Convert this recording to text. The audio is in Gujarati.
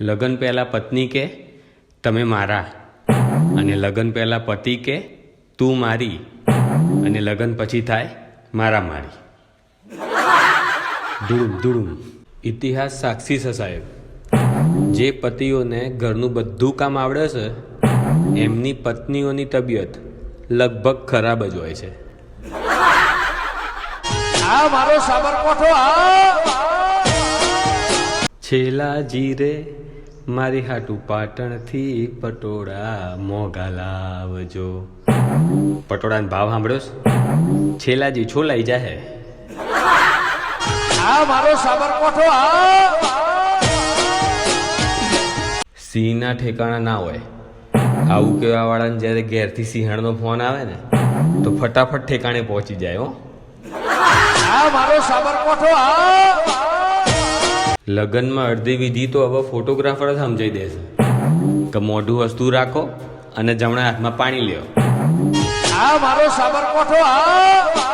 લગ્ન પહેલાં પત્ની કે, તમે મારા. અને લગ્ન પહેલાં પતિ કે, તું મારી. અને લગ્ન પછી થાય, મારા મારી. ધૂળુમ ધૂળુમ. ઇતિહાસ સાક્ષી છે સાહેબ. જે પતિઓને ઘરનું બધું કામ આવડે છે, એમની પત્નીઓની તબિયત લગભગ ખરાબ જ હોય છે. આ મારો સાબરકોઠો આ છેલા જીરે મારી હાટુ પાટણથી પટોળા મોગા લાવજો. પટોળાનો ભાવ સાંભળ્યો છે? છેલાજી છોલાઈ જાહે. આ મારો સાબરકોઠો સિંહના ઠેકાણા ના હોય. આવું કહેવા વાળાને જ્યારે ઘેરથી સિંહણનો ફોન આવે ને તો ફટાફટ ઠેકાણે પહોંચી જાય હો. આ મારો સાબરકોઠો આ! લગ્નમાં અડધી વિધિ તો હવે ફોટોગ્રાફર જ સમજાઈ દેશે. કે મોઢું વસ્તુ રાખો અને જમણા હાથમાં પાણી લ્યો. આ મારો સાબરકોઠો આ